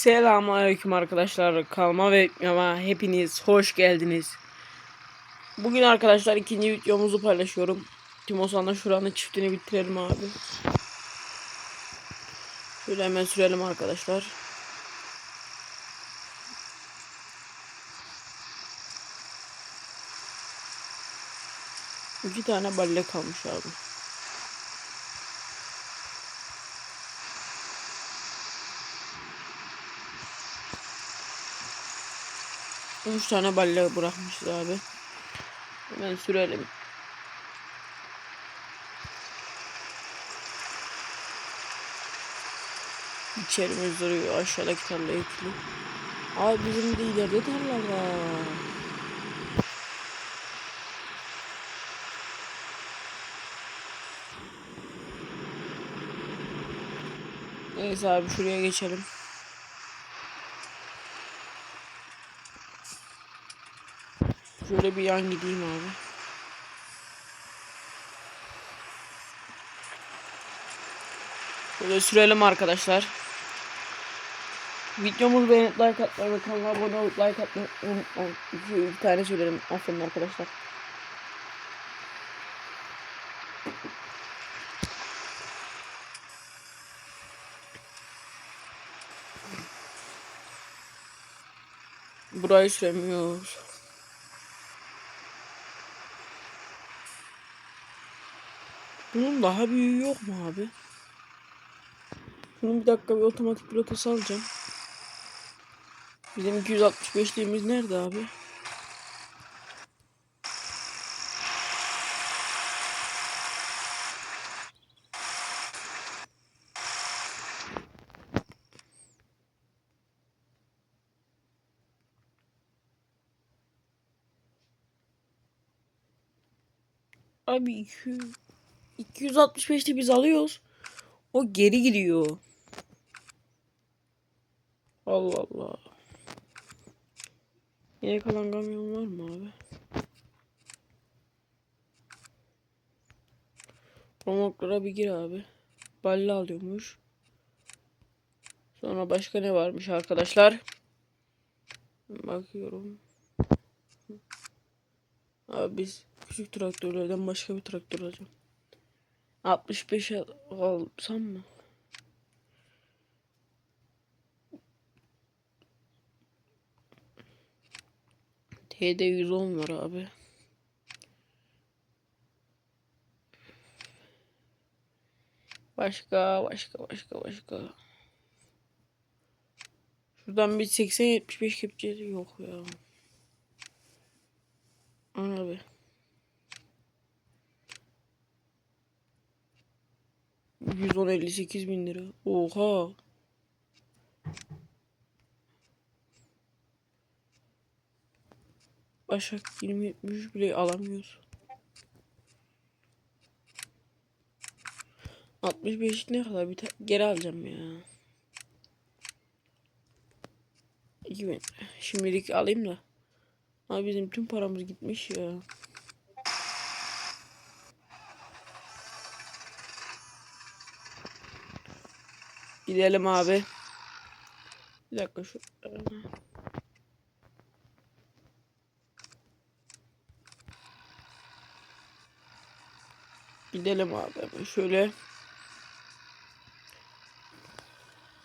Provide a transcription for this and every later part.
Selamünaleyküm arkadaşlar. Kalma ve ama hepiniz hoş geldiniz. Bugün arkadaşlar ikinci videomuzu paylaşıyorum. Timosan'la şuranın çiftini bitirelim abi. Şöyle hemen sürelim arkadaşlar. İki tane balle kalmış abi. Üç tane balle bırakmışız abi. Hemen sürelim. İçerimiz duruyor aşağıdaki tarla ekli. Abi bizim de ileride tarla var. Neyse abi şuraya geçelim. Şöyle bir yan gideyim abi. Şöyle sürelim arkadaşlar. Videomuzu beğenip like atmayı ve kanala abone olup like atmayı unutmayın. İki tane söylerim. Aferin arkadaşlar. Burayı süremiyoruz. Bunun daha büyüğü yok mu abi? Bunun bir dakika bir otomatik pilota alacağım. Bizim 265'liğimiz nerede abi? Abi 200 265'te biz alıyoruz. O geri gidiyor. Allah Allah. Yine kalan kamyon var mı abi? Promoklara bir gir abi. Balle alıyormuş. Sonra başka ne varmış arkadaşlar? Bakıyorum. Abi biz küçük traktörlerden başka bir traktör alacağım. 65 al- alsam mı? TD 110 var abi. Başka başka başka başka. Şuradan bir 80 75 kepçe yok ya. Abi. 110 58 bin lira. Oha. Başak 20 73 bile alamıyoruz. 65 ne kadar bir geri alacağım ya. 2000. Şimdilik alayım da. Abi bizim tüm paramız gitmiş ya. Gidelim abi. Bir dakika şu. Gidelim abi şöyle.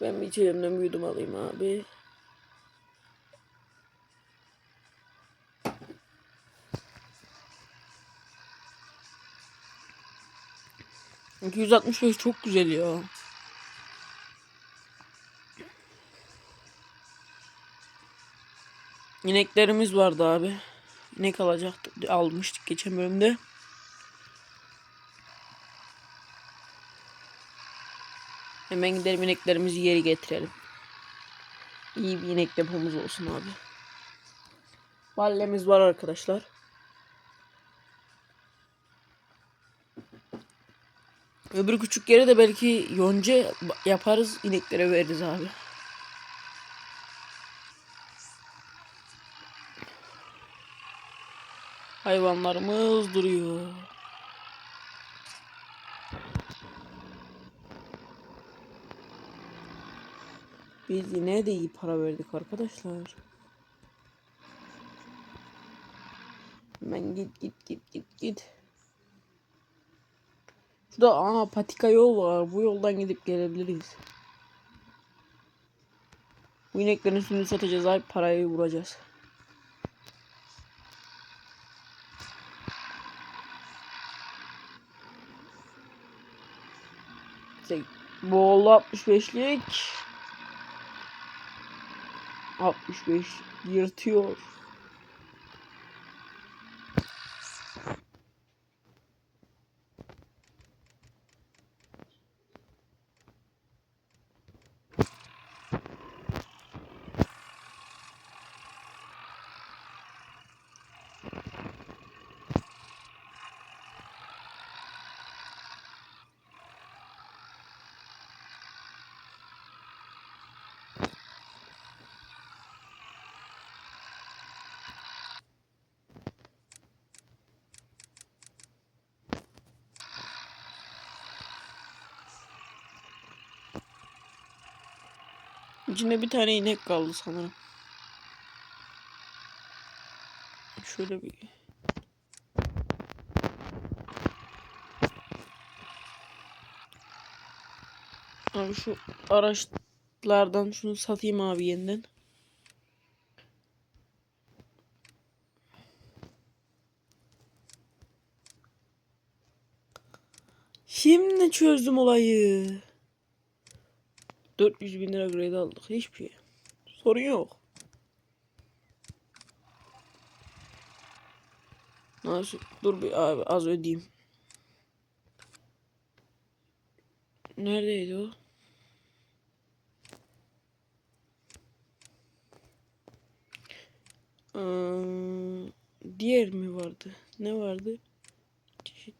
Ben bir içerimden bir yudum alayım abi. ...265 çok güzel ya. İneklerimiz vardı abi. İnek alacaktık. Almıştık geçen bölümde. Hemen gidelim ineklerimizi geri getirelim. İyi bir inek depomuz olsun abi. Ballemiz var arkadaşlar. Öbür küçük yere de belki yonca yaparız ineklere veririz abi. Hayvanlarımız duruyor. Biz yine de iyi para verdik arkadaşlar. Hemen git git git git git. Şurada aa patika yol var. Bu yoldan gidip gelebiliriz. Bu ineklerin üstünü satacağız abi parayı vuracağız. Boğulu 65'lik. 65 yırtıyor. İçinde bir tane inek kaldı sanırım. Şöyle bir Abi şu araçlardan şunu satayım abi yeniden. Şimdi çözdüm olayı. 400 bin lira grade aldık. Hiçbir şey. Sorun yok. Nasıl? Dur bir abi az ödeyeyim. Neredeydi o? Ee, diğer mi vardı? Ne vardı? Çeşitli.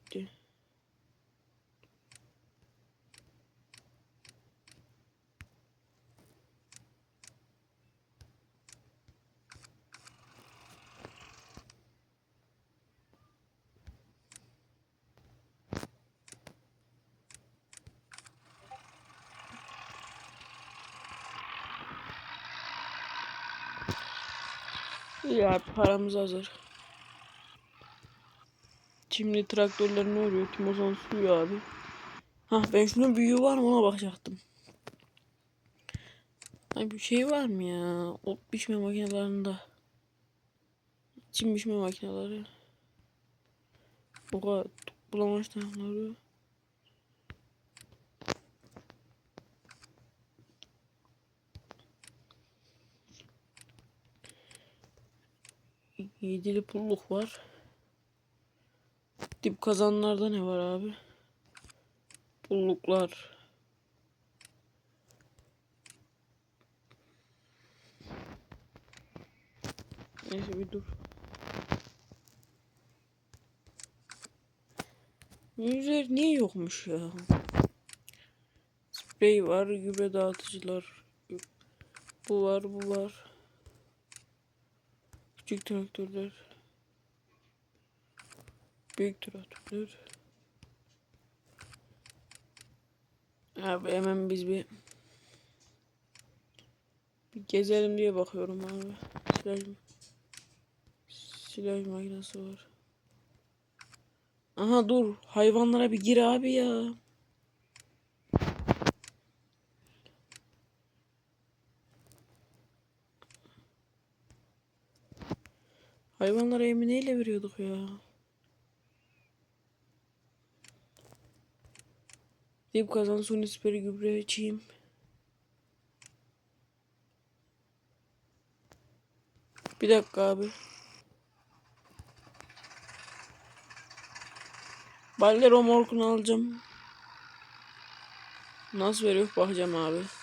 Ya paramız hazır. Şimdi traktörler ne oluyor? Timosan sürüyor abi. Hah ben şunun büyüğü var mı ona bakacaktım. Ay bir şey var mı ya? Ot biçme makinelerinde. Çim biçme makineleri. O kadar bulamaç tankları. Yedili pulluk var. Dip kazanlarda ne var abi? Pulluklar. Neyse bir dur. Yüzler niye yokmuş ya? Sprey var, gübre dağıtıcılar. Bu var, bu var. Küçük traktörler. Büyük traktörler. Abi hemen biz bir bir gezelim diye bakıyorum abi. Silaj, silaj makinesi var. Aha dur. Hayvanlara bir gir abi ya. Hayvanlara emineyle veriyorduk ya. Dip kazan suni siperi gübre çiğim. Bir dakika abi. Baller morkunu alacağım. Nasıl veriyor bakacağım abi.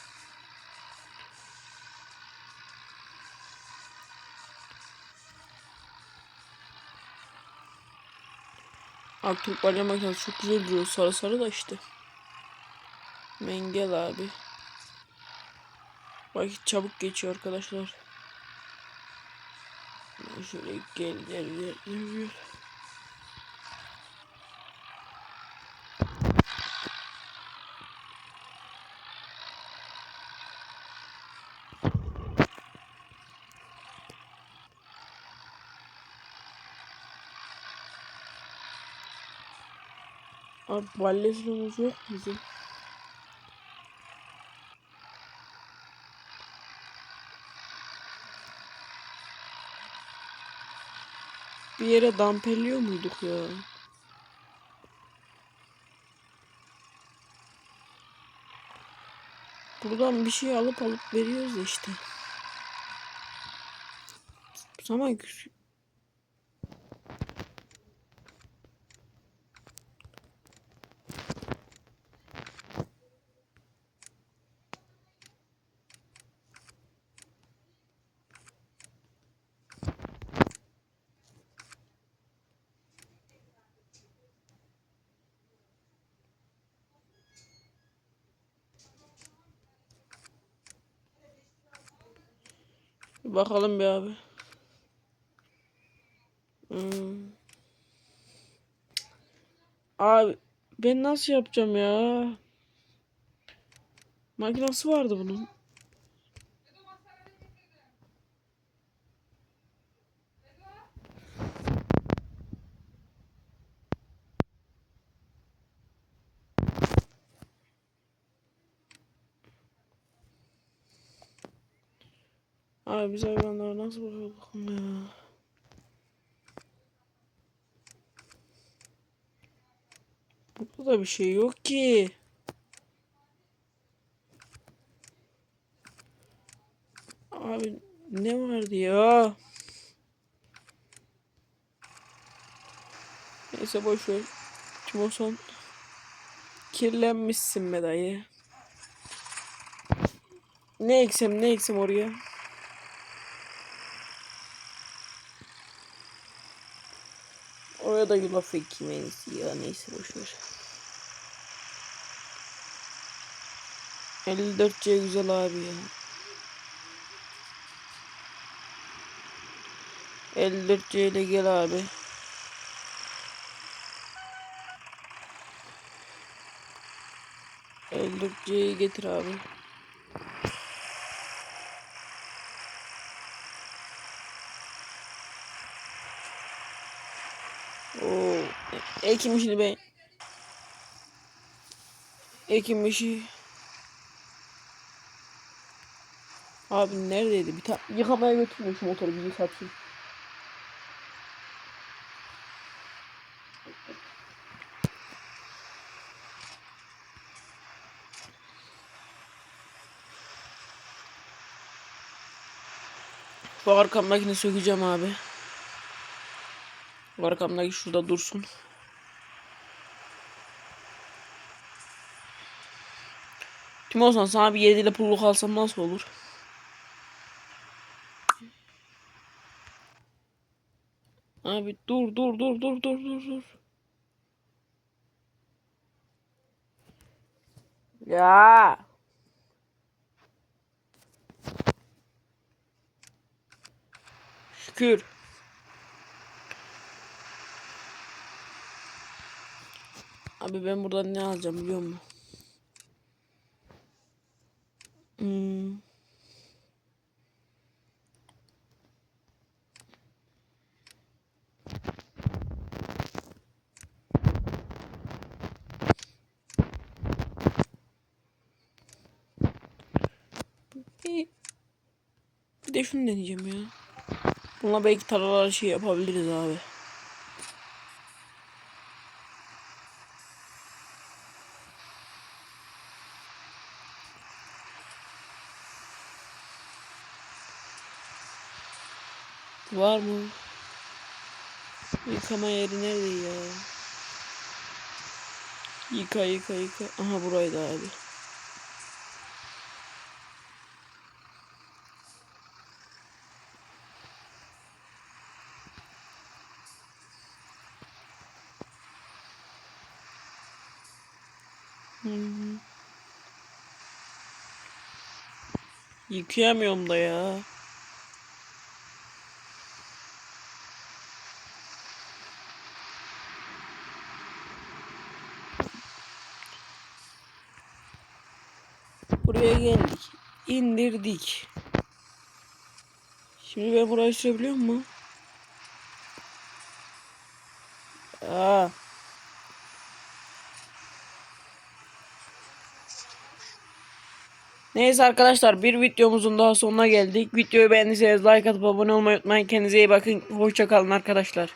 Artık balya makinesi çok güzel duruyor. Sarı sarı da işte. Mengel abi. Vakit çabuk geçiyor arkadaşlar. Şöyle gel gel gel gel. gel. Abi ballezinimiz yok bizim. Bir yere damperliyor muyduk ya? Buradan bir şey alıp alıp veriyoruz işte. Zaman küçük. Bakalım bir abi. Hmm. Abi ben nasıl yapacağım ya? Makinası vardı bunun. Abi biz hayvanlara nasıl bakıyorduk ya? Burada da bir şey yok ki. Abi ne vardı ya? Neyse boş ver. Timoson kirlenmişsin be dayı. Ne eksem ne eksem oraya? Oraya da yulaf ekeyim en iyisi ya neyse boşver. 54C güzel abi ya. 54C ile gel abi. C'yi getir abi. Oo, Ekim işini ben. Ekim işi. Abi neredeydi? Bir tane yıkamaya götürmüyor şu motoru bir yıkatsın. Bu arkamdakini sökeceğim abi. Arkamdaki şurada dursun. Kim olsan sana bir yediyle pulluk alsam nasıl olur? Abi dur dur dur dur dur dur dur. Ya. Şükür. Abi ben buradan ne alacağım biliyor musun? Hmm. Bir, de şunu deneyeceğim ya. Bununla belki taralar şey yapabiliriz abi. Var mı? Yıkama yeri nerede ya? Yıka yıka yıka. Aha buraydı abi. Hı hı. Yıkayamıyorum da ya. Buraya geldik. İndirdik. Şimdi ben burayı sürebiliyor mu? Aa. Neyse arkadaşlar bir videomuzun daha sonuna geldik. Videoyu beğendiyseniz like atıp abone olmayı unutmayın. Kendinize iyi bakın. Hoşçakalın arkadaşlar.